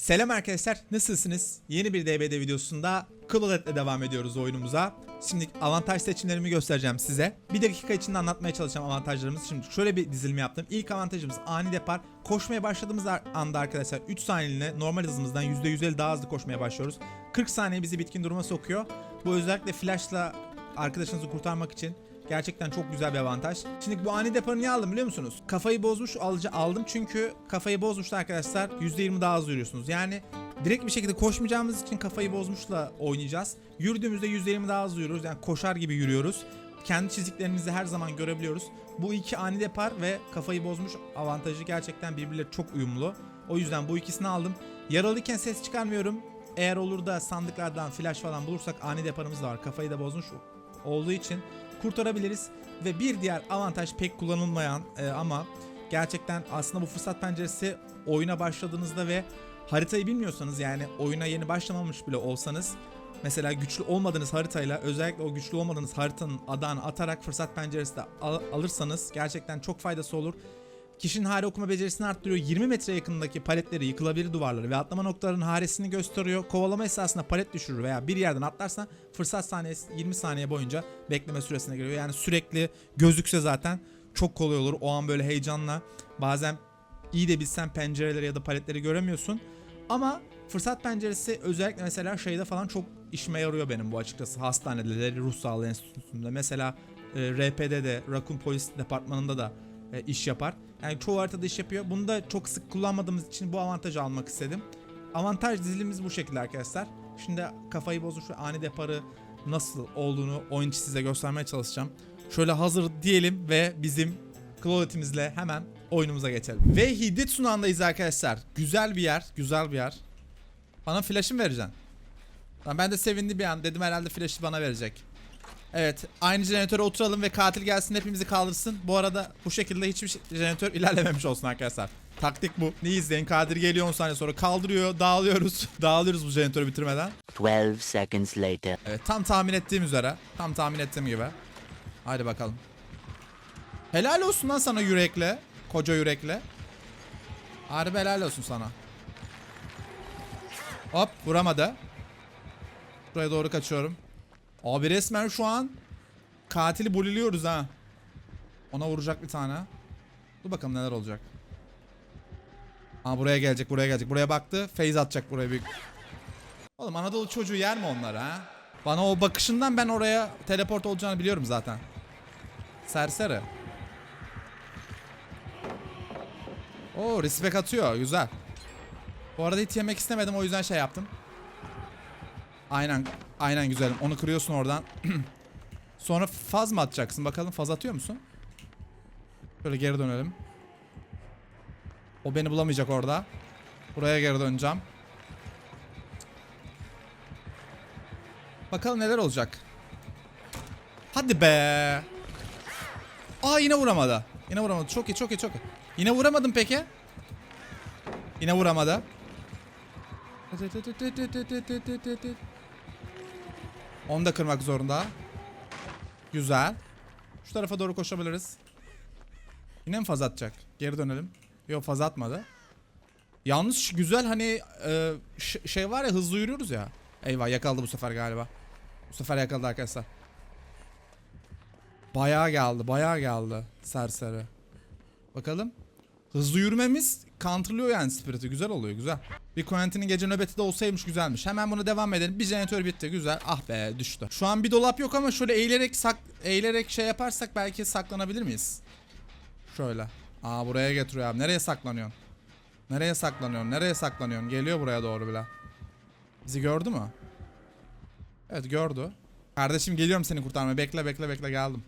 Selam arkadaşlar, nasılsınız? Yeni bir DBD videosunda Claudet'le devam ediyoruz oyunumuza. Şimdi avantaj seçimlerimi göstereceğim size. Bir dakika içinde anlatmaya çalışacağım avantajlarımızı. Şimdi şöyle bir dizilme yaptım. İlk avantajımız ani depar. Koşmaya başladığımız anda arkadaşlar 3 saniyeliğine normal hızımızdan %150 daha hızlı koşmaya başlıyoruz. 40 saniye bizi bitkin duruma sokuyor. Bu özellikle flashla arkadaşınızı kurtarmak için Gerçekten çok güzel bir avantaj. Şimdi bu ani deparı niye aldım biliyor musunuz? Kafayı bozmuş alıcı aldım çünkü kafayı bozmuştu arkadaşlar %20 daha hızlı yürüyorsunuz. Yani direkt bir şekilde koşmayacağımız için kafayı bozmuşla oynayacağız. Yürüdüğümüzde %20 daha hızlı yürüyoruz. Yani koşar gibi yürüyoruz. Kendi çiziklerimizi her zaman görebiliyoruz. Bu iki ani depar ve kafayı bozmuş avantajı gerçekten birbirleriyle çok uyumlu. O yüzden bu ikisini aldım. Yaralıyken ses çıkarmıyorum. Eğer olur da sandıklardan flash falan bulursak ani deparımız da var. Kafayı da bozmuş olduğu için kurtarabiliriz. Ve bir diğer avantaj pek kullanılmayan e, ama gerçekten aslında bu fırsat penceresi oyuna başladığınızda ve haritayı bilmiyorsanız yani oyuna yeni başlamamış bile olsanız mesela güçlü olmadığınız haritayla özellikle o güçlü olmadığınız haritanın adağını atarak fırsat penceresi de al- alırsanız gerçekten çok faydası olur. Kişinin hare okuma becerisini arttırıyor. 20 metre yakındaki paletleri, yıkılabilir duvarları ve atlama noktalarının haresini gösteriyor. Kovalama esasında palet düşürür veya bir yerden atlarsa fırsat saniyesi 20 saniye boyunca bekleme süresine giriyor. Yani sürekli gözükse zaten çok kolay olur. O an böyle heyecanla bazen iyi de bilsen pencereleri ya da paletleri göremiyorsun. Ama fırsat penceresi özellikle mesela şeyde falan çok işime yarıyor benim bu açıkçası. Hastanede, ruh sağlığı enstitüsünde. Mesela e, RP'de de, Raccoon Polis Departmanı'nda da e, iş yapar. Yani çoğu haritada iş yapıyor. Bunu da çok sık kullanmadığımız için bu avantajı almak istedim. Avantaj dizilimiz bu şekilde arkadaşlar. Şimdi kafayı bozmuş ve ani deparı nasıl olduğunu oyun içi size göstermeye çalışacağım. Şöyle hazır diyelim ve bizim Claudet'imizle hemen oyunumuza geçelim. Ve Hidetsunan'dayız arkadaşlar. Güzel bir yer, güzel bir yer. Bana flash'ı vereceksin? Ben de sevindim bir an. Dedim herhalde flash'ı bana verecek. Evet aynı jeneratöre oturalım ve katil gelsin hepimizi kaldırsın. Bu arada bu şekilde hiçbir şey- jeneratör ilerlememiş olsun arkadaşlar. Taktik bu. Ne izleyin Kadir geliyor 10 saniye sonra kaldırıyor dağılıyoruz. dağılıyoruz bu jeneratörü bitirmeden. 12 seconds later. Evet tam tahmin ettiğim üzere. Tam tahmin ettiğim gibi. Haydi bakalım. Helal olsun lan sana yürekle. Koca yürekle. Harbi helal olsun sana. Hop vuramadı. Buraya doğru kaçıyorum. Abi resmen şu an katili buliliyoruz ha. Ona vuracak bir tane. Dur bakalım neler olacak. Aa buraya gelecek buraya gelecek. Buraya baktı. Phase atacak buraya büyük. Oğlum Anadolu çocuğu yer mi onlar ha? Bana o bakışından ben oraya teleport olacağını biliyorum zaten. Serseri. Oo respect atıyor güzel. Bu arada hiç yemek istemedim o yüzden şey yaptım. Aynen aynen güzelim onu kırıyorsun oradan. Sonra faz mı atacaksın bakalım faz atıyor musun? Şöyle geri dönelim. O beni bulamayacak orada. Buraya geri döneceğim. Bakalım neler olacak. Hadi be. Aa yine vuramadı. Yine vuramadı. Çok iyi çok iyi çok iyi. Yine vuramadım peki. Yine vuramadı. Onu da kırmak zorunda. Güzel. Şu tarafa doğru koşabiliriz. Yine mi faz atacak? Geri dönelim. Yok faz atmadı. Yalnız güzel hani e, şey var ya hızlı yürüyoruz ya. Eyvah yakaladı bu sefer galiba. Bu sefer yakaladı arkadaşlar. Bayağı geldi, bayağı geldi serseri. Bakalım. Hızlı yürümemiz counterlıyor yani spirit'i. Güzel oluyor, güzel. Bir Quentin'in gece nöbeti de olsaymış güzelmiş. Hemen bunu devam edelim. Bir jeneratör bitti, güzel. Ah be düştü. Şu an bir dolap yok ama şöyle eğilerek sak eğilerek şey yaparsak belki saklanabilir miyiz? Şöyle. Aa buraya getiriyor abi. Nereye saklanıyorsun? Nereye saklanıyorsun? Nereye saklanıyorsun? Geliyor buraya doğru bile. Bizi gördü mü? Evet gördü. Kardeşim geliyorum seni kurtarmaya. Bekle bekle bekle geldim.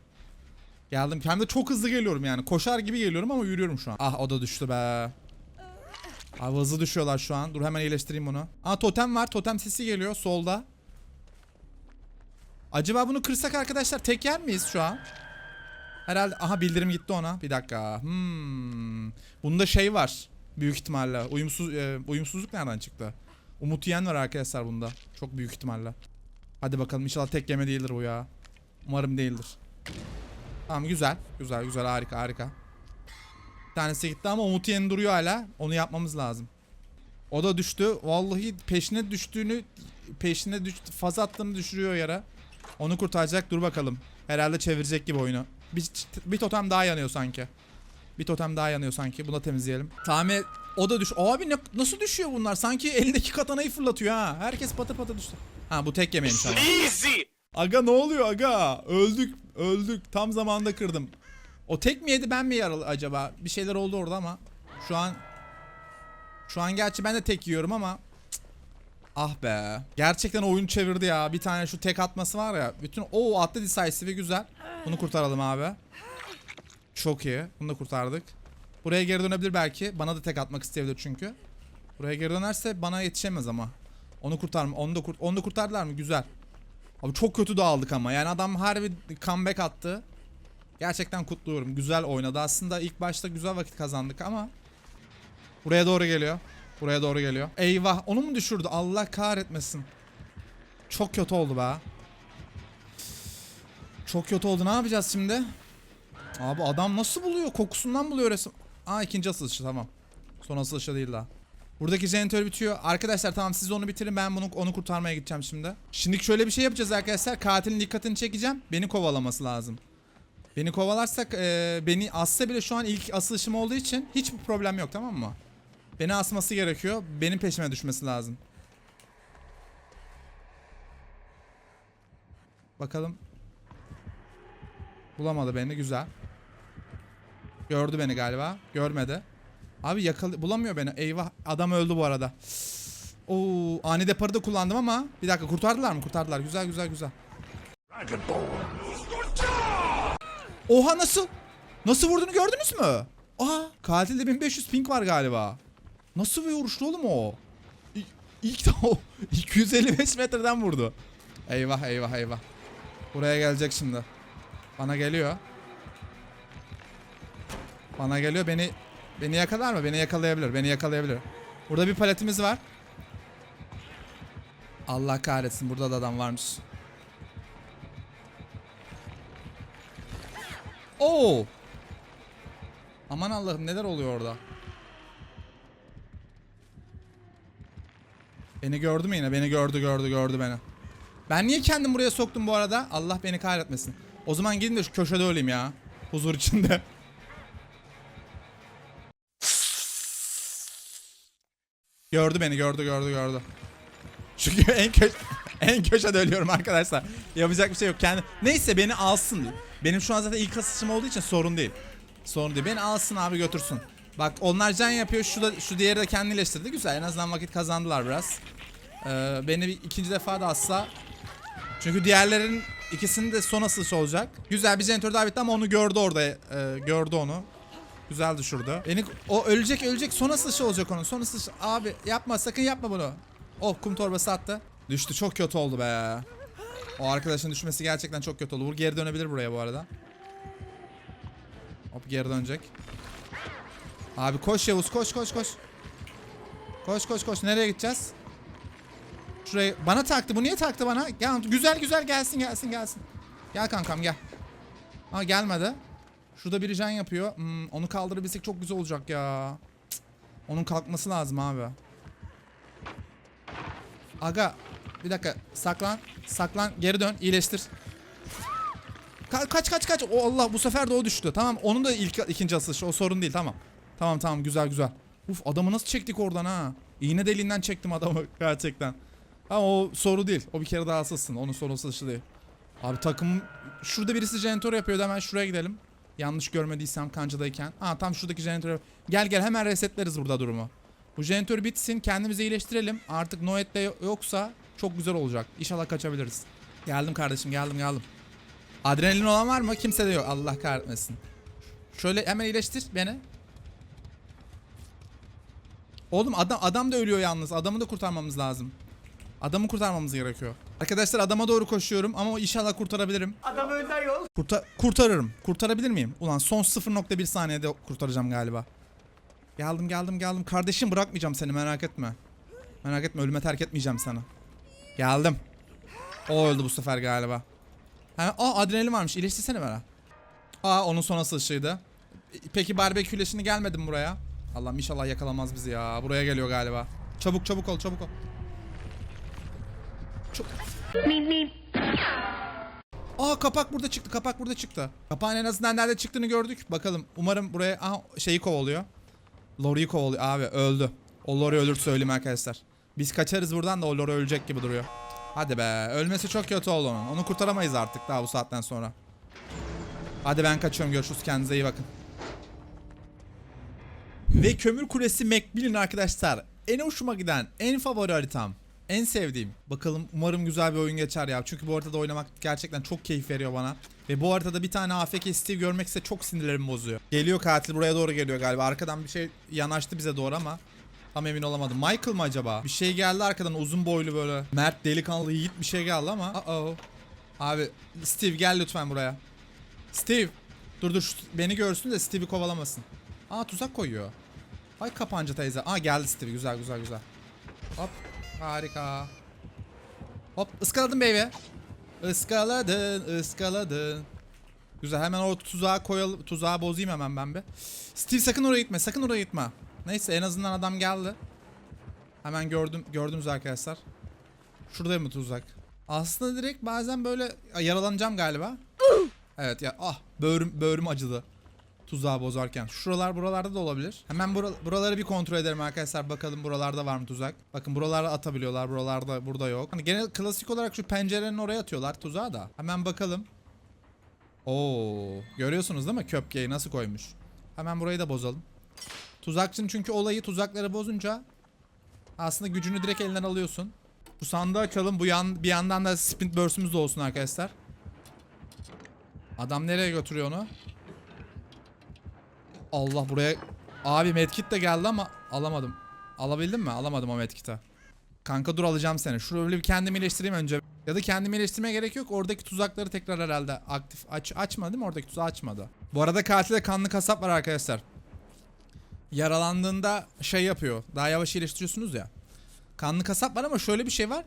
Geldim. Hem çok hızlı geliyorum yani. Koşar gibi geliyorum ama yürüyorum şu an. Ah o da düştü be. Abi hızlı düşüyorlar şu an. Dur hemen iyileştireyim bunu. Aa totem var. Totem sesi geliyor solda. Acaba bunu kırsak arkadaşlar tek yer miyiz şu an? Herhalde aha bildirim gitti ona. Bir dakika. Hmm. Bunda şey var. Büyük ihtimalle. Uyumsuz e, uyumsuzluk nereden çıktı? Umut yiyen var arkadaşlar bunda. Çok büyük ihtimalle. Hadi bakalım inşallah tek yeme değildir bu ya. Umarım değildir. Tamam güzel. Güzel güzel harika harika. Bir tanesi gitti ama Umut yeni duruyor hala. Onu yapmamız lazım. O da düştü. Vallahi peşine düştüğünü peşine düştü. Faz attığını düşürüyor yere. Onu kurtaracak. Dur bakalım. Herhalde çevirecek gibi oyunu. Bir, bir totem daha yanıyor sanki. Bir totem daha yanıyor sanki. Bunu da temizleyelim. Tamam. O da düş. Abi ne, nasıl düşüyor bunlar? Sanki elindeki katanayı fırlatıyor ha. Herkes patı patı düştü. Ha bu tek yemeğmiş ama. Aga ne oluyor aga? Öldük. Öldük. Tam zamanda kırdım. O tek mi yedi ben mi yaralı acaba? Bir şeyler oldu orada ama. Şu an şu an gerçi ben de tek yiyorum ama. Ah be. Gerçekten oyun çevirdi ya. Bir tane şu tek atması var ya. Bütün o attı decisive'i güzel. Bunu kurtaralım abi. Çok iyi. Bunu da kurtardık. Buraya geri dönebilir belki. Bana da tek atmak isteyebilir çünkü. Buraya geri dönerse bana yetişemez ama. Onu kurtarma. Onu da kurt onu da kurtardılar mı? Güzel. Abi çok kötü dağıldık ama. Yani adam harbi comeback attı. Gerçekten kutluyorum. Güzel oynadı. Aslında ilk başta güzel vakit kazandık ama Buraya doğru geliyor. Buraya doğru geliyor. Eyvah onu mu düşürdü? Allah kahretmesin. Çok kötü oldu be. Çok kötü oldu. Ne yapacağız şimdi? Abi adam nasıl buluyor? Kokusundan buluyor resim. Aa ikinci asılışı tamam. Son asılışı değil daha. Buradaki jeneratör bitiyor. Arkadaşlar tamam siz onu bitirin ben bunu onu kurtarmaya gideceğim şimdi. Şimdi şöyle bir şey yapacağız arkadaşlar. Katilin dikkatini çekeceğim. Beni kovalaması lazım. Beni kovalarsak e, beni assa bile şu an ilk asılışım olduğu için hiçbir problem yok tamam mı? Beni asması gerekiyor. Benim peşime düşmesi lazım. Bakalım. Bulamadı beni güzel. Gördü beni galiba. Görmedi. Abi yakal bulamıyor beni. Eyvah adam öldü bu arada. Oo ani deparı da kullandım ama bir dakika kurtardılar mı? Kurtardılar. Güzel güzel güzel. Oha nasıl? Nasıl vurduğunu gördünüz mü? Aa katilde 1500 ping var galiba. Nasıl bir vuruştu oğlum o? İlk, ilk de o 255 metreden vurdu. Eyvah eyvah eyvah. Buraya gelecek şimdi. Bana geliyor. Bana geliyor beni beni yakalar mı? Beni yakalayabilir. Beni yakalayabilir. Burada bir paletimiz var. Allah kahretsin burada da adam varmış. Oo! Aman Allah'ım neler oluyor orada? Beni gördü mü yine? Beni gördü gördü gördü beni. Ben niye kendim buraya soktum bu arada? Allah beni kahretmesin. O zaman gidin de şu köşede öleyim ya. Huzur içinde. Gördü beni gördü gördü gördü. Çünkü en kö en köşede ölüyorum arkadaşlar. Yapacak bir şey yok. Kendi neyse beni alsın. Benim şu an zaten ilk asışım olduğu için sorun değil. Sorun değil. Beni alsın abi götürsün. Bak onlar can yapıyor. Şu da şu diğeri de kendini iyileştirdi. Güzel. En azından vakit kazandılar biraz. Ee, beni bir ikinci defa da asla. Çünkü diğerlerin ikisinin de son asılışı olacak. Güzel bir jeneratör daha bitti ama onu gördü orada. Ee, gördü onu. Güzel düşürdü. Beni o ölecek ölecek son asılışı olacak onun. Son asılışı. Abi yapma sakın yapma bunu. Oh kum torbası attı. Düştü çok kötü oldu be. O arkadaşın düşmesi gerçekten çok kötü oldu. Vur geri dönebilir buraya bu arada. Hop geri dönecek. Abi koş Yavuz koş koş koş. Koş koş koş nereye gideceğiz? Şuraya bana taktı bu niye taktı bana? Gel güzel güzel gelsin gelsin gelsin. Gel kankam gel. Ha gelmedi. Şurada biri can yapıyor. Hmm, onu kaldırabilsek çok güzel olacak ya. Cık. Onun kalkması lazım abi. Aga bir dakika saklan saklan geri dön iyileştir. Ka- kaç kaç kaç. O Allah bu sefer de o düştü. Tamam onun da ilk ikinci asılışı o sorun değil tamam. Tamam tamam güzel güzel. Uf adamı nasıl çektik oradan ha? İğne deliğinden çektim adamı gerçekten. Ama o soru değil. O bir kere daha asılsın. Onun soru asılışı değil. Abi takım şurada birisi jeneratör yapıyordu hemen şuraya gidelim. Yanlış görmediysem kancadayken. Aa tam şuradaki jeneratör. Gel gel hemen resetleriz burada durumu. Bu jeneratör bitsin kendimizi iyileştirelim. Artık Noet'te yoksa çok güzel olacak. İnşallah kaçabiliriz. Geldim kardeşim geldim geldim. Adrenalin olan var mı? Kimse de yok. Allah kahretmesin. Şöyle hemen iyileştir beni. Oğlum adam adam da ölüyor yalnız. Adamı da kurtarmamız lazım. Adamı kurtarmamız gerekiyor. Arkadaşlar adama doğru koşuyorum ama inşallah kurtarabilirim. Adam önden yol. Kurta kurtarırım. Kurtarabilir miyim? Ulan son 0.1 saniyede kurtaracağım galiba. Geldim geldim geldim. Kardeşim bırakmayacağım seni merak etme. Merak etme ölüme terk etmeyeceğim sana. Geldim. O öldü bu sefer galiba. Ha, aa adrenalin varmış. İyileştirsene bana. Aa onun son asılışıydı. Peki barbeküleşini gelmedim buraya. Allah'ım inşallah yakalamaz bizi ya. Buraya geliyor galiba. Çabuk çabuk ol çabuk ol. Çok... Aa kapak burada çıktı kapak burada çıktı. Kapağın en azından nerede çıktığını gördük. Bakalım umarım buraya aha, şeyi kovalıyor. Lori'yi kovalıyor abi öldü. O Lori ölür söyleyeyim arkadaşlar. Biz kaçarız buradan da o Lori ölecek gibi duruyor. Hadi be ölmesi çok kötü oldu onun. Onu kurtaramayız artık daha bu saatten sonra. Hadi ben kaçıyorum görüşürüz kendinize iyi bakın. Ve Kömür Kulesi Macmillan arkadaşlar. En hoşuma giden, en favori haritam. En sevdiğim. Bakalım umarım güzel bir oyun geçer ya. Çünkü bu haritada oynamak gerçekten çok keyif veriyor bana. Ve bu haritada bir tane AFK Steve görmek ise çok sinirlerimi bozuyor. Geliyor katil buraya doğru geliyor galiba. Arkadan bir şey yanaştı bize doğru ama tam emin olamadım. Michael mı acaba? Bir şey geldi arkadan uzun boylu böyle. Mert delikanlı yiğit bir şey geldi ama. Uh oh. Abi Steve gel lütfen buraya. Steve. Dur dur beni görsün de Steve'i kovalamasın. Aa tuzak koyuyor. Ay kapancı teyze. Aa geldi Steve. Güzel güzel güzel. Hop. Harika. Hop ıskaladım baby. Iskaladın, ıskaladın. Güzel hemen o tuzağa koyalım. Tuzağı bozayım hemen ben bir. Steve sakın oraya gitme. Sakın oraya gitme. Neyse en azından adam geldi. Hemen gördüm gördünüz arkadaşlar. Şurada mı tuzak? Aslında direkt bazen böyle yaralanacağım galiba. Evet ya ah böğrüm böğrüm acıdı. Tuzağı bozarken. Şuralar buralarda da olabilir. Hemen bura- buraları bir kontrol edelim arkadaşlar. Bakalım buralarda var mı tuzak. Bakın buralarda atabiliyorlar. Buralarda burada yok. Hani genel klasik olarak şu pencerenin oraya atıyorlar tuzağı da. Hemen bakalım. Oo, görüyorsunuz değil mi köpkeyi nasıl koymuş. Hemen burayı da bozalım. Tuzakçının çünkü olayı tuzakları bozunca aslında gücünü direkt elinden alıyorsun. Bu sandığı açalım. Bu yan, bir yandan da sprint burst'ümüz de olsun arkadaşlar. Adam nereye götürüyor onu? Allah buraya... Abi medkit de geldi ama alamadım. Alabildim mi? Alamadım o medkit'i. Kanka dur alacağım seni. Şurayı öyle bir kendimi iyileştireyim önce. Ya da kendimi iyileştirmeye gerek yok. Oradaki tuzakları tekrar herhalde aktif aç açmadı mi? Oradaki tuzağı açmadı. Bu arada katilde kanlı kasap var arkadaşlar. Yaralandığında şey yapıyor. Daha yavaş iyileştiriyorsunuz ya. Kanlı kasap var ama şöyle bir şey var.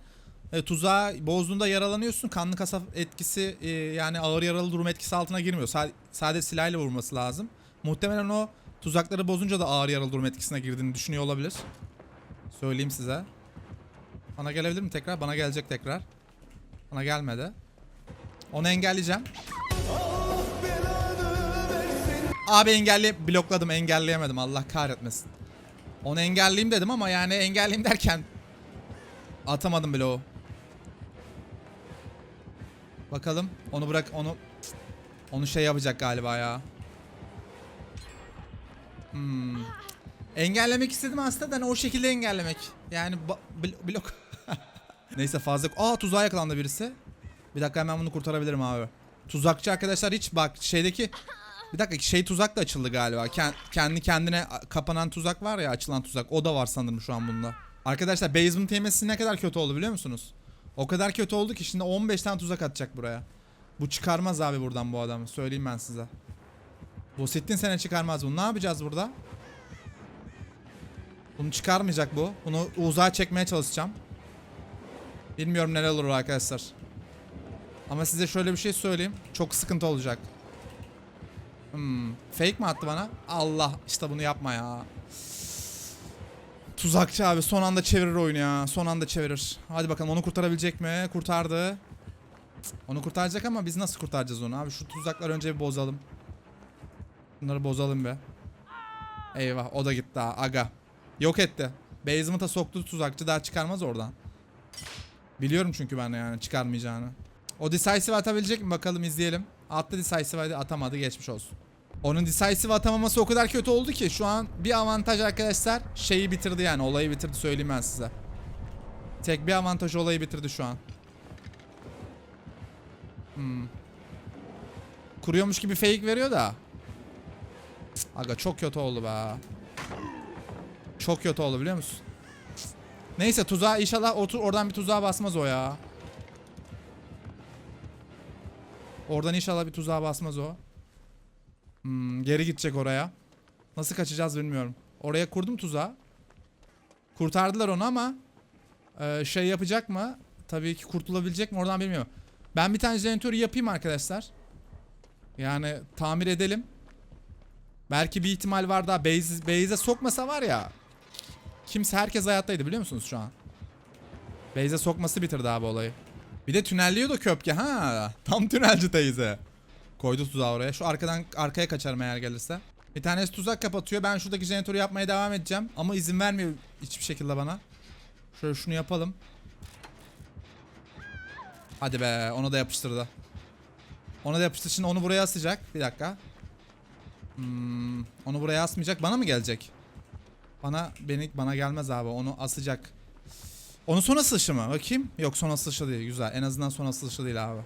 E, tuzağı bozduğunda yaralanıyorsun. Kanlı kasap etkisi e, yani ağır yaralı durum etkisi altına girmiyor. Sa- sadece silahla vurması lazım. Muhtemelen o tuzakları bozunca da ağır yaralı durum etkisine girdiğini düşünüyor olabilir. Söyleyeyim size. Bana gelebilir mi tekrar? Bana gelecek tekrar. Bana gelmedi. Onu engelleyeceğim. Abi engelle blokladım engelleyemedim Allah kahretmesin. Onu engelleyeyim dedim ama yani engelleyeyim derken atamadım o. Bakalım onu bırak onu onu şey yapacak galiba ya. Hmm. Engellemek istedim aslında da hani o şekilde engellemek. Yani ba- bl- blok. Neyse fazla. Aa tuzağa yakalandı birisi. Bir dakika hemen bunu kurtarabilirim abi. Tuzakçı arkadaşlar hiç bak şeydeki bir dakika şey tuzak da açıldı galiba. Ken- kendi kendine kapanan tuzak var ya açılan tuzak. O da var sanırım şu an bunda. Arkadaşlar basement yemesi ne kadar kötü oldu biliyor musunuz? O kadar kötü oldu ki şimdi 15 tane tuzak atacak buraya. Bu çıkarmaz abi buradan bu adamı. Söyleyeyim ben size. Bosettin sene çıkarmaz bunu. Ne yapacağız burada? Bunu çıkarmayacak bu. Bunu uzağa çekmeye çalışacağım. Bilmiyorum neler olur arkadaşlar. Ama size şöyle bir şey söyleyeyim. Çok sıkıntı olacak. Hmm. Fake mi attı bana? Allah işte bunu yapma ya. Tuzakçı abi son anda çevirir oyunu ya. Son anda çevirir. Hadi bakalım onu kurtarabilecek mi? Kurtardı. Onu kurtaracak ama biz nasıl kurtaracağız onu abi? Şu tuzakları önce bir bozalım. Bunları bozalım be. Eyvah o da gitti ha aga. Yok etti. Basement'a soktu tuzakçı daha çıkarmaz oradan. Biliyorum çünkü ben yani çıkarmayacağını. O decisive atabilecek mi bakalım izleyelim. Attı decisive hadi atamadı geçmiş olsun. Onun decisive atamaması o kadar kötü oldu ki şu an bir avantaj arkadaşlar şeyi bitirdi yani olayı bitirdi söyleyeyim ben size. Tek bir avantaj olayı bitirdi şu an. Hmm. Kuruyormuş gibi fake veriyor da. Aga çok kötü oldu be. Çok kötü oldu biliyor musun? Neyse tuzağa inşallah otur oradan bir tuzağa basmaz o ya. Oradan inşallah bir tuzağa basmaz o. Hmm, geri gidecek oraya. Nasıl kaçacağız bilmiyorum. Oraya kurdum tuzağı. Kurtardılar onu ama e, şey yapacak mı? Tabii ki kurtulabilecek mi oradan bilmiyorum. Ben bir tane jeneratörü yapayım arkadaşlar. Yani tamir edelim. Belki bir ihtimal var daha base, base'e sokmasa var ya. Kimse herkes hayattaydı biliyor musunuz şu an? Beyze sokması bitirdi abi olayı. Bir de tünelliyordu köpke ha. Tam tünelci teyze. Koydu tuzağı oraya. Şu arkadan arkaya kaçarım eğer gelirse. Bir tanesi tuzak kapatıyor. Ben şuradaki jeneratörü yapmaya devam edeceğim. Ama izin vermiyor hiçbir şekilde bana. Şöyle şunu yapalım. Hadi be onu da yapıştırdı. Onu da yapıştı. Şimdi onu buraya asacak. Bir dakika. Hmm, onu buraya asmayacak. Bana mı gelecek? Bana beni bana gelmez abi. Onu asacak. Onun son asılışı mı? Bakayım. Yok son asılışı değil. Güzel. En azından son asılışı değil abi.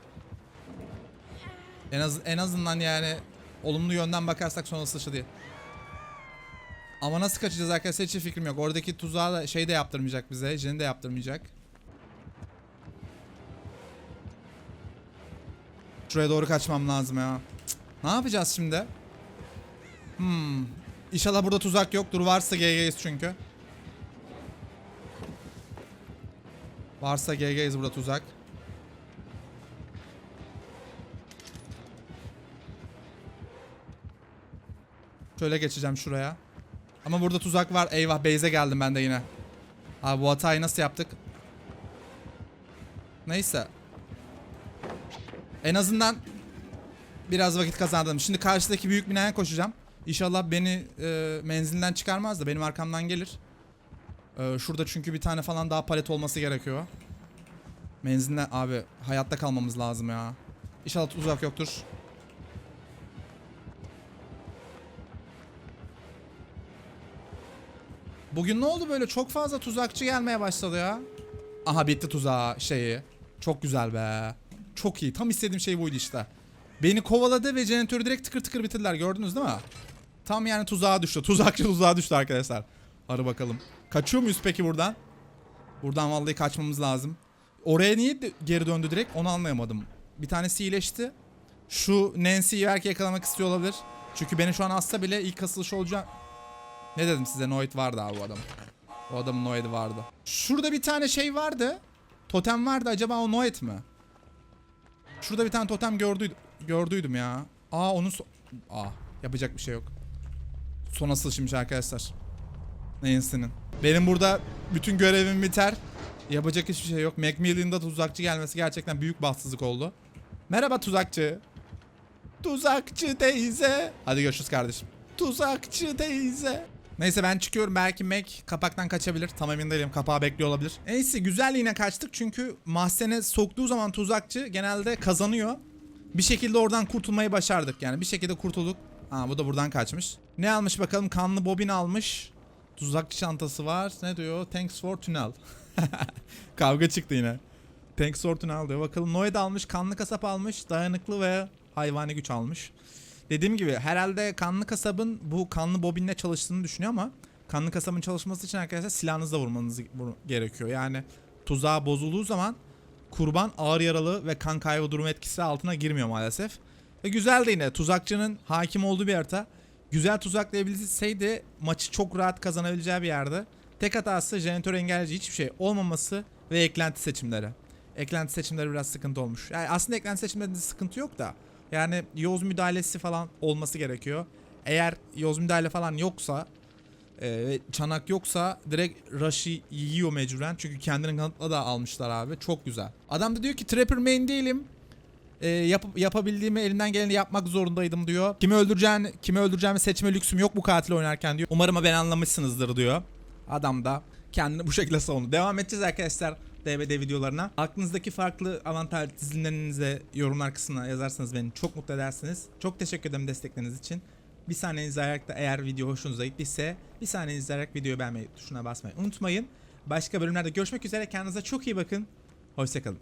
En az en azından yani olumlu yönden bakarsak son asılışı değil. Ama nasıl kaçacağız arkadaşlar hiç fikrim yok. Oradaki tuzağı da şey de yaptırmayacak bize. Jeni de yaptırmayacak. Şuraya doğru kaçmam lazım ya. Cık, Ne yapacağız şimdi? Hmm. İnşallah burada tuzak yoktur. Varsa GG'yiz çünkü. Varsa GG'yiz burada tuzak. Şöyle geçeceğim şuraya. Ama burada tuzak var. Eyvah base'e geldim ben de yine. Abi bu hatayı nasıl yaptık? Neyse. En azından biraz vakit kazandım. Şimdi karşıdaki büyük binaya koşacağım. İnşallah beni e, menzilden çıkarmaz da benim arkamdan gelir. E, şurada çünkü bir tane falan daha palet olması gerekiyor. Menziline abi hayatta kalmamız lazım ya. İnşallah uzak yoktur. Bugün ne oldu böyle çok fazla tuzakçı gelmeye başladı ya. Aha bitti tuzağı şeyi. Çok güzel be. Çok iyi. Tam istediğim şey buydu işte. Beni kovaladı ve jeneratörü direkt tıkır tıkır bitirdiler. Gördünüz değil mi? Tam yani tuzağa düştü. Tuzakçı tuzağa düştü arkadaşlar. Hadi bakalım. Kaçıyor muyuz peki buradan? Buradan vallahi kaçmamız lazım. Oraya niye geri döndü direkt onu anlayamadım. Bir tanesi iyileşti. Şu Nancy'yi belki yakalamak istiyor olabilir. Çünkü beni şu an asla bile ilk asılış olacak. Ne dedim size Noid vardı abi bu adam. O adamın Noid'i vardı. Şurada bir tane şey vardı. Totem vardı acaba o Noid mi? Şurada bir tane totem gördüydüm, gördüydüm ya. Aa onun so- Aa yapacak bir şey yok. Son asılışıymış arkadaşlar. Nancy'nin. Benim burada bütün görevim biter. Yapacak hiçbir şey yok. Macmillan'da tuzakçı gelmesi gerçekten büyük bahtsızlık oldu. Merhaba tuzakçı. Tuzakçı teyze. Hadi görüşürüz kardeşim. Tuzakçı teyze. Neyse ben çıkıyorum. Belki Mac kapaktan kaçabilir. Tam emin değilim. Kapağı bekliyor olabilir. Neyse güzel yine kaçtık. Çünkü mahzene soktuğu zaman tuzakçı genelde kazanıyor. Bir şekilde oradan kurtulmayı başardık. Yani bir şekilde kurtulduk. Ha bu da buradan kaçmış. Ne almış bakalım? Kanlı bobin almış. Tuzakçı çantası var. Ne diyor? Thanks for tunnel. Kavga çıktı yine. Thanks for tunnel diyor. Bakalım Noed almış. Kanlı kasap almış. Dayanıklı ve hayvani güç almış. Dediğim gibi herhalde kanlı kasabın bu kanlı bobinle çalıştığını düşünüyor ama kanlı kasabın çalışması için arkadaşlar silahınızla vurmanız vur- gerekiyor. Yani tuzağa bozulduğu zaman kurban ağır yaralı ve kan kaybı durumu etkisi altına girmiyor maalesef. Ve güzel de yine tuzakçının hakim olduğu bir harita. Güzel tuzaklayabilseydi maçı çok rahat kazanabileceği bir yerde. Tek hatası jeneratör engelleyici hiçbir şey olmaması ve eklenti seçimleri. Eklenti seçimleri biraz sıkıntı olmuş. Yani aslında eklenti seçimlerinde sıkıntı yok da. Yani yoz müdahalesi falan olması gerekiyor. Eğer yoz müdahale falan yoksa e, ve çanak yoksa direkt Rush'ı yiyor mecburen. Çünkü kendini kanıtla da almışlar abi. Çok güzel. Adam da diyor ki Trapper main değilim. E, yap, yapabildiğimi elimden geleni yapmak zorundaydım diyor. Kimi öldüreceğini, kimi öldüreceğimi seçme lüksüm yok bu katil oynarken diyor. Umarım ben anlamışsınızdır diyor. Adam da kendini bu şekilde savundu. Devam edeceğiz arkadaşlar DVD videolarına. Aklınızdaki farklı avantaj dizilerinize yorumlar kısmına yazarsanız beni çok mutlu edersiniz. Çok teşekkür ederim destekleriniz için. Bir saniye izleyerek de eğer video hoşunuza gittiyse bir saniye izleyerek videoyu beğenmeyi tuşuna basmayı unutmayın. Başka bölümlerde görüşmek üzere. Kendinize çok iyi bakın. Hoşçakalın.